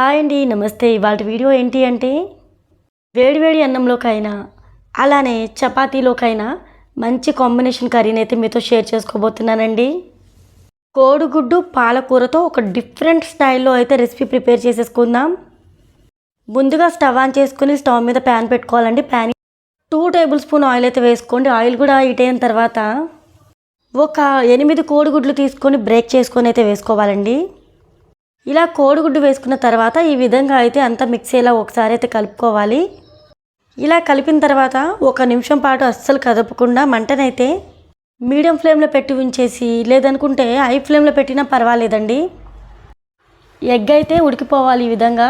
Hi అండి నమస్తే. ఇవాళ వీడియో ఏంటి అంటే వేడివేడి అన్నంలోకైనా అలానే చపాతీలోకైనా మంచి కాంబినేషన్ కర్రీని అయితే మీతో షేర్ చేసుకోబోతున్నానండి. కోడిగుడ్డు పాలకూరతో ఒక డిఫరెంట్ స్టైల్లో అయితే రెసిపీ ప్రిపేర్ చేసేసుకుందాం. ముందుగా స్టవ్ ఆన్ చేసుకుని స్టవ్ మీద ప్యాన్ పెట్టుకోవాలండి. Pan two tablespoon oil అయితే వేసుకోండి. ఆయిల్ కూడా హీట్ అయిన తర్వాత ఒక ఎనిమిది కోడిగుడ్లు తీసుకొని బ్రేక్ చేసుకొని అయితే వేసుకోవాలండి. ఇలా కోడిగుడ్డు వేసుకున్న తర్వాత ఈ విధంగా అయితే అంతా మిక్స్ ఒకసారి అయితే కలుపుకోవాలి. ఇలా కలిపిన తర్వాత ఒక నిమిషం పాటు అస్సలు కదపకుండా మంటనైతే మీడియం ఫ్లేమ్లో పెట్టి ఉంచేసి లేదనుకుంటే హై ఫ్లేమ్లో పెట్టినా పర్వాలేదండి. ఎగ్ అయితే ఉడికిపోవాలి ఈ విధంగా.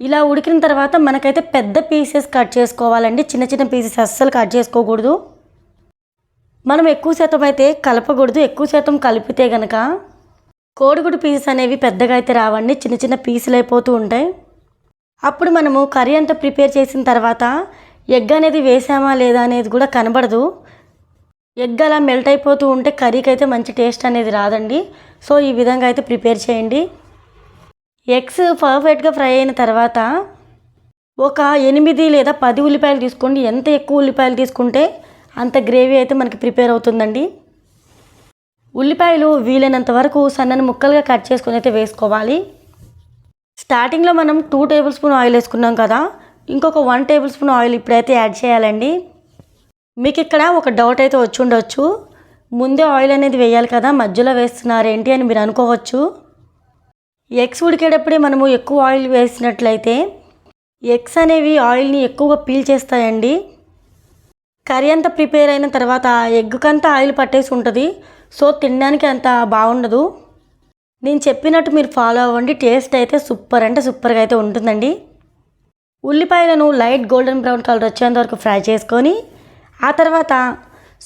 ఇలా ఉడికిన తర్వాత మనకైతే పెద్ద పీసెస్ కట్ చేసుకోవాలండి. చిన్న చిన్న పీసెస్ అస్సలు కట్ చేసుకోకూడదు. మనం ఎక్కువ శాతం అయితే కలపకూడదు. ఎక్కువ శాతం కలిపితే గనక కోడిగుడు పీసెస్ అనేవి పెద్దగా అయితే రావండి చిన్న చిన్న పీసులు అయిపోతూ ఉంటాయి. అప్పుడు మనము కర్రీ అంతా ప్రిపేర్ చేసిన తర్వాత ఎగ్ అనేది వేసామా లేదా అనేది కూడా కనబడదు. ఎగ్ అలా మెల్ట్ అయిపోతూ ఉంటే కర్రీకి అయితే మంచి టేస్ట్ అనేది రాదండి. సో ఈ విధంగా అయితే ప్రిపేర్ చేయండి. ఎగ్స్ పర్ఫెక్ట్గా ఫ్రై అయిన తర్వాత ఒక ఎనిమిది లేదా పది ఉల్లిపాయలు తీసుకోండి. ఎంత ఎక్కువ ఉల్లిపాయలు తీసుకుంటే అంత గ్రేవీ అయితే మనకి ప్రిపేర్ అవుతుందండి. ఉల్లిపాయలు వీలైనంత వరకు సన్నని ముక్కలుగా కట్ చేసుకొని అయితే వేసుకోవాలి. స్టార్టింగ్లో మనం టూ టేబుల్ స్పూన్ ఆయిల్ వేసుకున్నాం కదా ఇంకొక వన్ టేబుల్ స్పూన్ ఆయిల్ ఇప్పుడైతే యాడ్ చేయాలండి. మీకు ఇక్కడ ఒక డౌట్ అయితే వచ్చి ఉండొచ్చు. ముందే ఆయిల్ అనేది వేయాలి కదా మధ్యలో వేస్తున్నారు ఏంటి అని మీరు అనుకోవచ్చు. ఎగ్స్ ఉడికేటప్పుడే మనము ఎక్కువ ఆయిల్ వేసినట్లయితే ఎగ్స్ అనేవి ఆయిల్ని ఎక్కువగా పీల్ చేస్తాయండి. కర్రీ అంతా ప్రిపేర్ అయిన తర్వాత ఎగ్కంతా ఆయిల్ పట్టేసి ఉంటుంది. సో తినడానికి అంత బాగుండదు. నేను చెప్పినట్టు మీరు ఫాలో అవ్వండి. టేస్ట్ అయితే సూపర్ అంటే సూపర్గా అయితే ఉంటుందండి. ఉల్లిపాయలను లైట్ గోల్డెన్ బ్రౌన్ కలర్ వచ్చేంత వరకు ఫ్రై చేసుకొని ఆ తర్వాత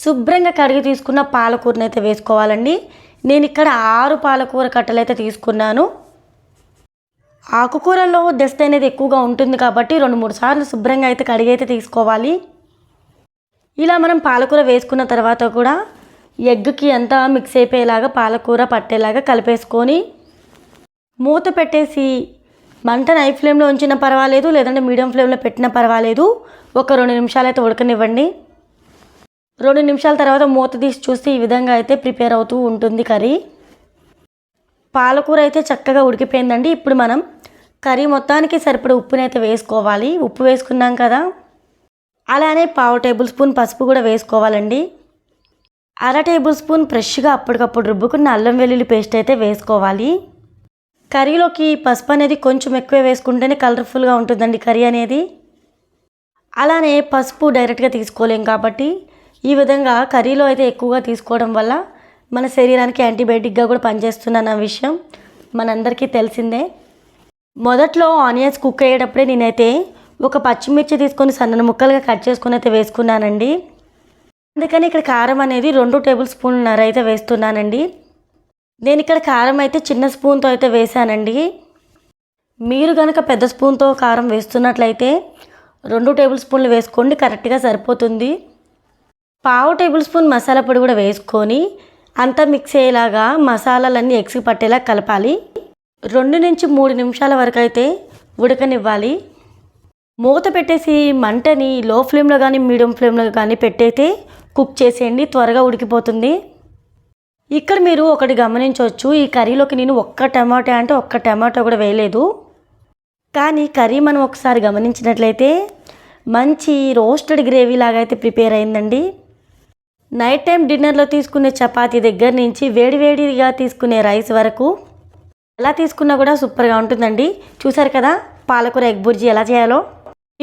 శుభ్రంగా కడిగి తీసుకున్న పాలకూరని అయితే వేసుకోవాలండి. నేను ఇక్కడ ఆరు పాలకూర కట్టలు అయితే తీసుకున్నాను. ఆకుకూరల్లో డస్ట్ అనేది ఎక్కువగా ఉంటుంది కాబట్టి రెండు మూడు సార్లు శుభ్రంగా అయితే కడిగి అయితే తీసుకోవాలి. ఇలా మనం పాలకూర వేసుకున్న తర్వాత కూడా ఎగ్కి అంతా మిక్స్ అయిపోయేలాగా పాలకూర పట్టేలాగా కలిపేసుకొని మూత పెట్టేసి మంటను హై ఫ్లేమ్లో ఉంచినా పర్వాలేదు లేదంటే మీడియం ఫ్లేమ్లో పెట్టినా పర్వాలేదు. ఒక రెండు నిమిషాలు అయితే ఉడకనివ్వండి. రెండు నిమిషాల తర్వాత మూత తీసి చూస్తే ఈ విధంగా అయితే ప్రిపేర్ అవుతూ ఉంటుంది కర్రీ. పాలకూర అయితే చక్కగా ఉడికిపోయిందండి. ఇప్పుడు మనం కర్రీ మొత్తానికి సరిపడే ఉప్పునైతే వేసుకోవాలి. ఉప్పు వేసుకున్నాం కదా. అలానే పావు టేబుల్ స్పూన్ పసుపు కూడా వేసుకోవాలండి. అర టేబుల్ స్పూన్ ఫ్రెష్గా అప్పటికప్పుడు రుబ్బుకున్న అల్లం వెల్లుల్లి పేస్ట్ అయితే వేసుకోవాలి. కర్రీలోకి పసుపు అనేది కొంచెం ఎక్కువ వేసుకుంటేనే కలర్ఫుల్గా ఉంటుందండి కర్రీ అనేది. అలానే పసుపు డైరెక్ట్గా తీసుకోలేం కాబట్టి ఈ విధంగా కర్రీలో అయితే ఎక్కువగా తీసుకోవడం వల్ల మన శరీరానికి యాంటీబయాటిక్గా కూడా పనిచేస్తుందన్న విషయం మనందరికీ తెలిసిందే. మొదట్లో ఆనియన్స్ కుక్ అయ్యేటప్పుడే నేనైతే ఒక పచ్చిమిర్చి తీసుకొని సన్నని ముక్కలుగా కట్ చేసుకుని అయితే వేసుకున్నానండి. అందుకని ఇక్కడ కారం అనేది రెండు టేబుల్ స్పూన్నర అయితే వేస్తున్నానండి. నేను ఇక్కడ కారం అయితే చిన్న స్పూన్తో అయితే వేసానండి మీరు కనుక పెద్ద స్పూన్తో కారం వేస్తున్నట్లయితే రెండు టేబుల్ స్పూన్లు వేసుకోండి కరెక్ట్గా సరిపోతుంది. పావు టేబుల్ స్పూన్ మసాలా పొడి కూడా వేసుకొని అంతా మిక్స్ అయ్యేలాగా మసాలాలన్నీ ఎగ్స్కి పట్టేలా కలపాలి. రెండు నుంచి మూడు నిమిషాల వరకు అయితే ఉడకనివ్వాలి. మూత పెట్టేసి మంటని లో ఫ్లేమ్లో కానీ మీడియం ఫ్లేమ్లో కానీ పెట్టయితే కుక్ చేసేయండి త్వరగా ఉడికిపోతుంది. ఇక్కడ మీరు ఒకటి గమనించవచ్చు ఈ కర్రీలోకి నేను ఒక్క టమాటా అంటే ఒక్క టమాటో కూడా వేయలేదు. కానీ కర్రీ మనం ఒకసారి గమనించినట్లయితే మంచి రోస్టెడ్ గ్రేవీ లాగా అయితే ప్రిపేర్ అయిందండి. నైట్ టైం డిన్నర్లో తీసుకునే చపాతీ దగ్గర నుంచి వేడివేడిగా తీసుకునే రైస్ వరకు ఎలా తీసుకున్నా కూడా సూపర్గా ఉంటుందండి. చూసారు కదా పాలకూర ఎగ్ బుర్జీ ఎలా చేయాలో?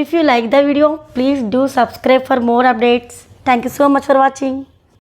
If you like the video, please do subscribe for more updates. Thank you so much for watching.